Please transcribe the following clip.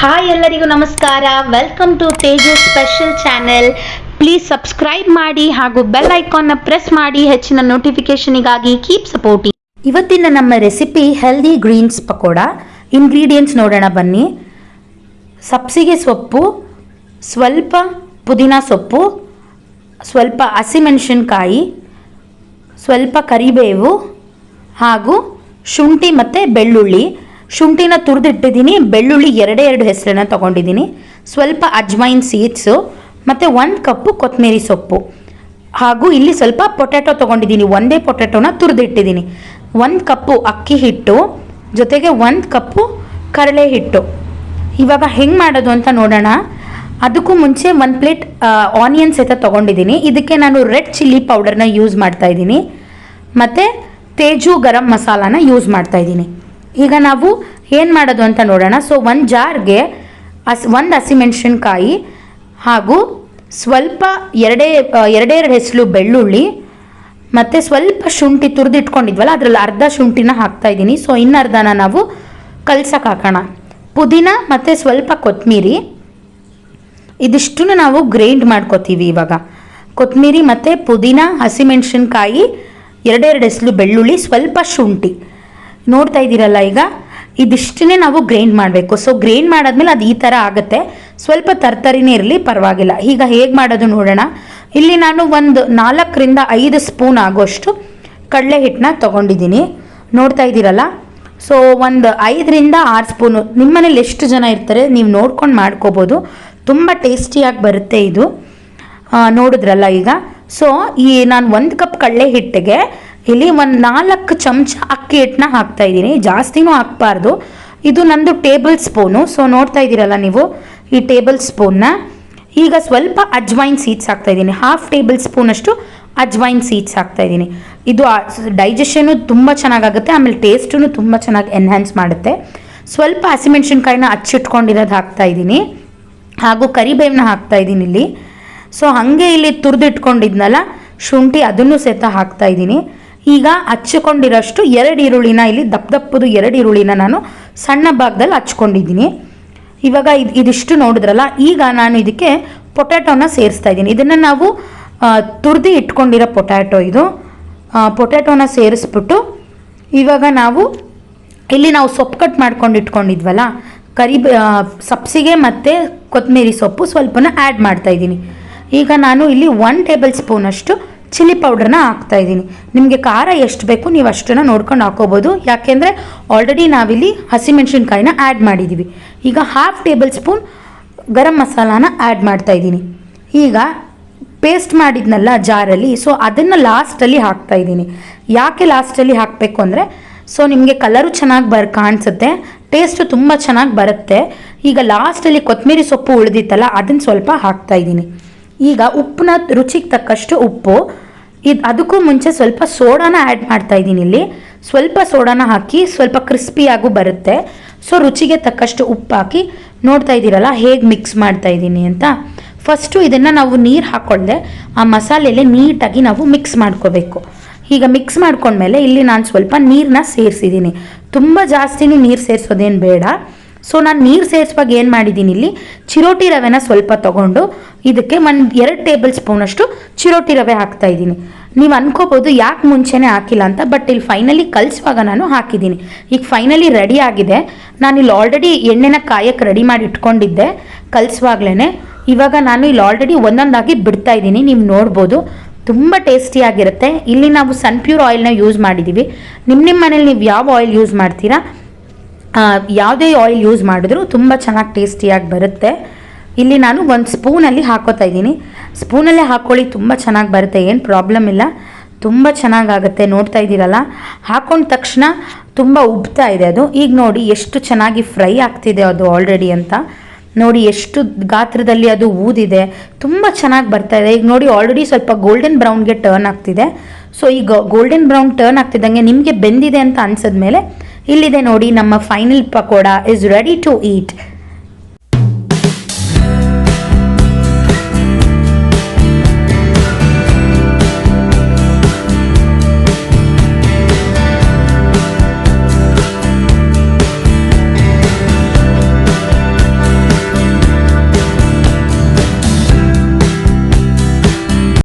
Hi ಎಲ್ಲರಿಗೂ ನಮಸ್ಕಾರ. Welcome to Teju special channel please subscribe ಮಾಡಿ ಹಾಗೂ ಬೆಲ್ ಐಕಾನ್ನ ಪ್ರೆಸ್ ಮಾಡಿ. ಹೆಚ್ಚಿನ ನೋಟಿಫಿಕೇಶನಿಗಾಗಿ ಕೀಪ್ ಸಪೋರ್ಟಿಂಗ್ ಇವತ್ತಿನ ನಮ್ಮ recipe healthy greens pakoda. Ingredients ನೋಡೋಣ ಬನ್ನಿ. ಸಬ್ಸಿಗೆ ಸೊಪ್ಪು, ಸ್ವಲ್ಪ ಪುದೀನ ಸೊಪ್ಪು, ಸ್ವಲ್ಪ ಹಸಿಮೆಣಸಿನ್ಕಾಯಿ, ಸ್ವಲ್ಪ ಕರಿಬೇವು ಹಾಗೂ ಶುಂಠಿ ಮತ್ತು ಬೆಳ್ಳುಳ್ಳಿ. ಶುಂಠಿನ ತುರಿದಿಟ್ಟಿದ್ದೀನಿ, ಬೆಳ್ಳುಳ್ಳಿ ಎರಡೇ ಎರಡು ಹೆಸರನ್ನು ತೊಗೊಂಡಿದ್ದೀನಿ. ಸ್ವಲ್ಪ ಅಜ್ವೈನ್ ಸೀಡ್ಸು, ಮತ್ತು ಒಂದು ಕಪ್ಪು ಕೊತ್ತಂಬರಿ ಸೊಪ್ಪು. ಹಾಗೂ ಇಲ್ಲಿ ಸ್ವಲ್ಪ ಪೊಟ್ಯಾಟೊ ತೊಗೊಂಡಿದ್ದೀನಿ, ಒಂದೇ ಪೊಟ್ಯಾಟೊನ ತುರಿದಿಟ್ಟಿದ್ದೀನಿ. ಒಂದು ಕಪ್ಪು ಅಕ್ಕಿ ಹಿಟ್ಟು, ಜೊತೆಗೆ ಒಂದು ಕಪ್ಪು ಕರಳೆ ಹಿಟ್ಟು. ಇವಾಗ ಹೆಂಗೆ ಮಾಡೋದು ಅಂತ ನೋಡೋಣ. ಅದಕ್ಕೂ ಮುಂಚೆ ಒಂದು ಪ್ಲೇಟ್ ಆನಿಯನ್ಸ್ ಸಹಿತ ತೊಗೊಂಡಿದ್ದೀನಿ. ಇದಕ್ಕೆ ನಾನು ರೆಡ್ ಚಿಲ್ಲಿ ಪೌಡರ್ನ ಯೂಸ್ ಮಾಡ್ತಾಯಿದ್ದೀನಿ ಮತ್ತು ತೇಜು ಗರಂ ಮಸಾಲಾನ ಯೂಸ್ ಮಾಡ್ತಾ ಇದ್ದೀನಿ. ಈಗ ನಾವು ಏನು ಮಾಡೋದು ಅಂತ ನೋಡೋಣ. ಸೊ ಒಂದು ಜಾರ್ಗೆ ಹಸ್ ಒಂದು ಹಸಿಮೆಣಸಿನ್ಕಾಯಿ ಹಾಗೂ ಸ್ವಲ್ಪ ಎರಡೇ ಎರಡೆರಡು ಹೆಸಲು ಬೆಳ್ಳುಳ್ಳಿ ಮತ್ತು ಸ್ವಲ್ಪ ಶುಂಠಿ ತುರಿದಿಟ್ಕೊಂಡಿದ್ವಲ್ಲ, ಅದರಲ್ಲಿ ಅರ್ಧ ಶುಂಠಿನ ಹಾಕ್ತಾ ಇದ್ದೀನಿ. ಸೊ ಇನ್ನರ್ಧನ ನಾವು ಕಲ್ಸಕ್ಕೆ ಹಾಕೋಣ. ಪುದೀನ ಮತ್ತು ಸ್ವಲ್ಪ ಕೊತ್ತಂಬರಿ ಇದಿಷ್ಟನ್ನು ನಾವು ಗ್ರೈಂಡ್ ಮಾಡ್ಕೋತೀವಿ ಇವಾಗ. ಕೊತ್ತಂಬರಿ ಮತ್ತು ಪುದೀನ, ಹಸಿಮೆಣಸಿನ್ಕಾಯಿ ಎರಡೆರಡು ಹೆಸಲು ಬೆಳ್ಳುಳ್ಳಿ, ಸ್ವಲ್ಪ ಶುಂಠಿ. ನೋಡ್ತಾ ಇದ್ದೀರಲ್ಲ ಈಗ? ಇದಿಷ್ಟನ್ನೇ ನಾವು ಗ್ರೈಂಡ್ ಮಾಡಬೇಕು. ಸೊ ಗ್ರೈಂಡ್ ಮಾಡಾದ್ಮೇಲೆ ಅದು ಈ ಥರ ಆಗುತ್ತೆ. ಸ್ವಲ್ಪ ತರ್ತರಿನೇ ಇರಲಿ, ಪರವಾಗಿಲ್ಲ. ಈಗ ಹೇಗೆ ಮಾಡೋದು ನೋಡೋಣ. ಇಲ್ಲಿ ನಾನು ಒಂದು ನಾಲ್ಕರಿಂದ ಐದು ಸ್ಪೂನ್ ಆಗೋಷ್ಟು ಕಡಲೆ ಹಿಟ್ಟನ್ನ ತೊಗೊಂಡಿದ್ದೀನಿ. ನೋಡ್ತಾ ಇದ್ದೀರಲ್ಲ? ಸೊ ಒಂದು ಐದರಿಂದ ಆರು ಸ್ಪೂನು. ನಿಮ್ಮ ಮನೇಲಿ ಎಷ್ಟು ಜನ ಇರ್ತಾರೆ, ನೀವು ನೋಡ್ಕೊಂಡು ಮಾಡ್ಕೋಬೋದು. ತುಂಬ ಟೇಸ್ಟಿಯಾಗಿ ಬರುತ್ತೆ ಇದು. ನೋಡಿದ್ರಲ್ಲ ಈಗ? ಸೊ ಈ ನಾನು ಒಂದು ಕಪ್ ಕಡಲೆ ಹಿಟ್ಟಿಗೆ ಇಲ್ಲಿ ಒಂದು ನಾಲ್ಕು ಚಮಚ ಅಕ್ಕಿ ಹಿಟ್ಟನ್ನ ಹಾಕ್ತಾ ಇದ್ದೀನಿ. ಜಾಸ್ತಿನೂ ಹಾಕ್ಬಾರ್ದು. ಇದು ನಂದು ಟೇಬಲ್ ಸ್ಪೂನು. ಸೊ ನೋಡ್ತಾ ಇದ್ದೀರಲ್ಲ ನೀವು ಈ ಟೇಬಲ್ ಸ್ಪೂನ್ನ. ಈಗ ಸ್ವಲ್ಪ ಅಜ್ವೈನ್ ಸೀಡ್ಸ್ ಹಾಕ್ತಾ ಇದ್ದೀನಿ. ಹಾಫ್ ಟೇಬಲ್ ಸ್ಪೂನಷ್ಟು ಅಜ್ವೈನ್ ಸೀಡ್ಸ್ ಹಾಕ್ತಾ ಇದ್ದೀನಿ. ಇದು ಡೈಜೆಷನು ತುಂಬ ಚೆನ್ನಾಗಾಗುತ್ತೆ. ಆಮೇಲೆ ಟೇಸ್ಟೂ ತುಂಬ ಚೆನ್ನಾಗಿ ಎನ್ಹ್ಯಾನ್ಸ್ ಮಾಡುತ್ತೆ. ಸ್ವಲ್ಪ ಹಸಿಮೆಣ್ಸಿನ್ಕಾಯಿನ ಅಚ್ಚಿಟ್ಕೊಂಡಿರೋದು ಹಾಕ್ತಾ ಇದ್ದೀನಿ. ಹಾಗೂ ಕರಿಬೇವನ್ನ ಹಾಕ್ತಾ ಇದ್ದೀನಿ ಇಲ್ಲಿ. ಸೊ ಹಾಗೆ ಇಲ್ಲಿ ತುರಿದಿಟ್ಕೊಂಡಿದ್ನಲ್ಲ, ಶುಂಠಿ ಅದನ್ನು ಸಹಿತ ಹಾಕ್ತಾ ಇದ್ದೀನಿ. ಈಗ ಹಚ್ಚಿಕೊಂಡಿರೋಷ್ಟು ಎರಡು ಈರುಳ್ಳಿನ, ಇಲ್ಲಿ ದಪ್ಪ ದಪ್ಪದು ಎರಡು ಈರುಳ್ಳಿನ ನಾನು ಸಣ್ಣ ಭಾಗದಲ್ಲಿ ಹಚ್ಕೊಂಡಿದ್ದೀನಿ ಇವಾಗ ಇದು, ಇದಿಷ್ಟು ನೋಡಿದ್ರಲ್ಲ, ಈಗ ನಾನು ಇದಕ್ಕೆ ಪೊಟ್ಯಾಟೋನ ಸೇರಿಸ್ತಾ ಇದ್ದೀನಿ. ಇದನ್ನು ನಾವು ತುರಿದು ಇಟ್ಕೊಂಡಿರೋ ಪೊಟ್ಯಾಟೊ ಇದು. ಪೊಟ್ಯಾಟೋನ ಸೇರಿಸ್ಬಿಟ್ಟು ಇವಾಗ ನಾವು, ಇಲ್ಲಿ ನಾವು ಸೊಪ್ಪು ಕಟ್ ಮಾಡ್ಕೊಂಡು ಇಟ್ಕೊಂಡಿದ್ವಲ್ಲ, ಕರಿ ಸಬ್ಸಿಗೆ ಮತ್ತು ಕೊತ್ತಂಬರಿ ಸೊಪ್ಪು ಸ್ವಲ್ಪನ ಆ್ಯಡ್ ಮಾಡ್ತಾಯಿದ್ದೀನಿ ಈಗ ನಾನು ಇಲ್ಲಿ ಒನ್ ಟೇಬಲ್ ಸ್ಪೂನಷ್ಟು ಚಿಲ್ಲಿ ಪೌಡ್ರನ್ನ ಹಾಕ್ತಾ ಇದ್ದೀನಿ. ನಿಮಗೆ ಖಾರ ಎಷ್ಟು ಬೇಕು ನೀವು ಅಷ್ಟನ್ನು ನೋಡ್ಕೊಂಡು ಹಾಕೋಬೋದು. ಯಾಕೆಂದರೆ ಆಲ್ರೆಡಿ ನಾವಿಲ್ಲಿ ಹಸಿಮೆಣ್ಸಿನ್ಕಾಯಿನ ಆ್ಯಡ್ ಮಾಡಿದ್ದೀವಿ ಈಗ ಹಾಫ್ ಟೇಬಲ್ ಸ್ಪೂನ್ ಗರಂ ಮಸಾಲಾನ ಆ್ಯಡ್ ಮಾಡ್ತಾ ಇದ್ದೀನಿ. ಈಗ ಪೇಸ್ಟ್ ಮಾಡಿದ್ನಲ್ಲ ಜಾರಲ್ಲಿ ಸೊ ಅದನ್ನು ಲಾಸ್ಟಲ್ಲಿ ಹಾಕ್ತಾ ಇದ್ದೀನಿ. ಯಾಕೆ ಲಾಸ್ಟಲ್ಲಿ ಹಾಕಬೇಕು ಅಂದರೆ ಸೊ ನಿಮಗೆ ಕಲರು ಚೆನ್ನಾಗಿ ಬರ್, ಕಾಣಿಸುತ್ತೆ. ಟೇಸ್ಟು ತುಂಬ ಚೆನ್ನಾಗಿ ಬರುತ್ತೆ. ಈಗ ಲಾಸ್ಟಲ್ಲಿ ಕೊತ್ತಂಬರಿ ಸೊಪ್ಪು ಉಳಿದಿತ್ತಲ್ಲ, ಅದನ್ನು ಸ್ವಲ್ಪ ಹಾಕ್ತಾ ಇದ್ದೀನಿ. ಈಗ ಉಪ್ಪನ್ನ ರುಚಿಗೆ ತಕ್ಕಷ್ಟು ಉಪ್ಪು. ಇದು ಅದಕ್ಕೂ ಮುಂಚೆ ಸ್ವಲ್ಪ ಸೋಡಾನ ಆ್ಯಡ್ ಮಾಡ್ತಾ ಇದ್ದೀನಿ ಇಲ್ಲಿ. ಸ್ವಲ್ಪ ಸೋಡಾನ ಹಾಕಿ ಸ್ವಲ್ಪ ಕ್ರಿಸ್ಪಿಯಾಗೂ ಬರುತ್ತೆ. ಸೊ ರುಚಿಗೆ ತಕ್ಕಷ್ಟು ಉಪ್ಪು ಹಾಕಿ ನೋಡ್ತಾ ಇದ್ದೀರಲ್ಲ, ಹೇಗೆ ಮಿಕ್ಸ್ ಮಾಡ್ತಾ ಇದ್ದೀನಿ ಅಂತ. ಫಸ್ಟು ಇದನ್ನು ನಾವು ನೀರು ಹಾಕ್ಕೊಳ್ಳದೆ ಆ ಮಸಾಲೆಲೆ ನೀಟಾಗಿ ನಾವು ಮಿಕ್ಸ್ ಮಾಡ್ಕೋಬೇಕು. ಈಗ ಮಿಕ್ಸ್ ಮಾಡ್ಕೊಂಡ್ಮೇಲೆ ಇಲ್ಲಿ ನಾನು ಸ್ವಲ್ಪ ನೀರನ್ನ ಸೇರಿಸಿದ್ದೀನಿ. ತುಂಬ ಜಾಸ್ತಿನೂ ನೀರು ಸೇರಿಸೋದೇನು ಬೇಡ. ಸೊ ನಾನು ನೀರು ಸೇರಿಸುವಾಗ ಏನು ಮಾಡಿದ್ದೀನಿ ಇಲ್ಲಿ? ಚಿರೋಟಿ ರವೆನ ಸ್ವಲ್ಪ ತಗೊಂಡು ಇದಕ್ಕೆ ಒಂದು ಎರಡು ಟೇಬಲ್ ಸ್ಪೂನಷ್ಟು ಚಿರೋಟಿ ರವೆ ಹಾಕ್ತಾ ಇದ್ದೀನಿ. ನೀವು ಅನ್ಕೋಬೋದು ಯಾಕೆ ಮುಂಚೆನೇ ಹಾಕಿಲ್ಲ ಅಂತ, ಬಟ್ ಇಲ್ಲಿ ಫೈನಲಿ ಕಲಿಸುವಾಗ ನಾನು ಹಾಕಿದ್ದೀನಿ. ಈಗ ಫೈನಲಿ ರೆಡಿ ಆಗಿದೆ. ನಾನು ಇಲ್ಲಿ ಆಲ್ರೆಡಿ ಎಣ್ಣೆನ ಕಾಯಕ್ಕೆ ರೆಡಿ ಮಾಡಿ ಇಟ್ಕೊಂಡಿದ್ದೆ. ಕಲಿಸುವಾಗ್ಲೇ ಇವಾಗ ನಾನು ಇಲ್ಲಿ ಆಲ್ರೆಡಿ ಒಂದೊಂದಾಗಿ ಬಿಡ್ತಾ ಇದ್ದೀನಿ. ನೀವು ನೋಡ್ಬೋದು, ತುಂಬ ಟೇಸ್ಟಿಯಾಗಿರುತ್ತೆ ಇಲ್ಲಿ ನಾವು ಸನ್ ಪ್ಯೂರ್ ಆಯಿಲ್ನ ಯೂಸ್ ಮಾಡಿದ್ದೀವಿ ನಿಮ್ಮ ನಿಮ್ಮ ಮನೇಲಿ ನೀವು ಯಾವ ಆಯಿಲ್ ಯೂಸ್ ಮಾಡ್ತೀರಾ? ಯಾವುದೇ ಆಯಿಲ್ ಯೂಸ್ ಮಾಡಿದ್ರೂ ತುಂಬ ಚೆನ್ನಾಗಿ ಟೇಸ್ಟಿಯಾಗಿ ಬರುತ್ತೆ. ಇಲ್ಲಿ ನಾನು ಒಂದು ಸ್ಪೂನಲ್ಲಿ ಹಾಕೋತಾ ಇದ್ದೀನಿ. ಸ್ಪೂನಲ್ಲೇ ಹಾಕ್ಕೊಳ್ಳಿ ತುಂಬ ಚೆನ್ನಾಗಿ ಬರುತ್ತೆ, ಏನು ಪ್ರಾಬ್ಲಮ್ ಇಲ್ಲ. ತುಂಬ ಚೆನ್ನಾಗಾಗುತ್ತೆ, ನೋಡ್ತಾ ಇದ್ದೀರಲ್ಲ? ಹಾಕೊಂಡ ತಕ್ಷಣ ತುಂಬ ಉಬ್ತಾ ಇದೆ ಅದು. ಈಗ ನೋಡಿ, ಎಷ್ಟು ಚೆನ್ನಾಗಿ ಫ್ರೈ ಆಗ್ತಿದೆ ಅದು ಆಲ್ರೆಡಿ ಅಂತ. ನೋಡಿ, ಎಷ್ಟು ಗಾತ್ರದಲ್ಲಿ ಅದು ಊದಿದೆ. ತುಂಬ ಚೆನ್ನಾಗಿ ಬರ್ತಾ ಇದೆ. ಈಗ ನೋಡಿ ಆಲ್ರೆಡಿ ಸ್ವಲ್ಪ ಗೋಲ್ಡನ್ ಬ್ರೌನ್ಗೆ ಟರ್ನ್ ಆಗ್ತಿದೆ. ಸೊ ಈಗ ಗೋಲ್ಡನ್ ಬ್ರೌನ್ ಟರ್ನ್ ಆಗ್ತಿದ್ದಂಗೆ ನಿಮಗೆ ಬೆಂದಿದೆ ಅಂತ ಅನ್ಸಿದ್ಮೇಲೆ ಇಲ್ಲಿದೆ ನೋಡಿ, ನಮ್ಮ final pakoda is ready to eat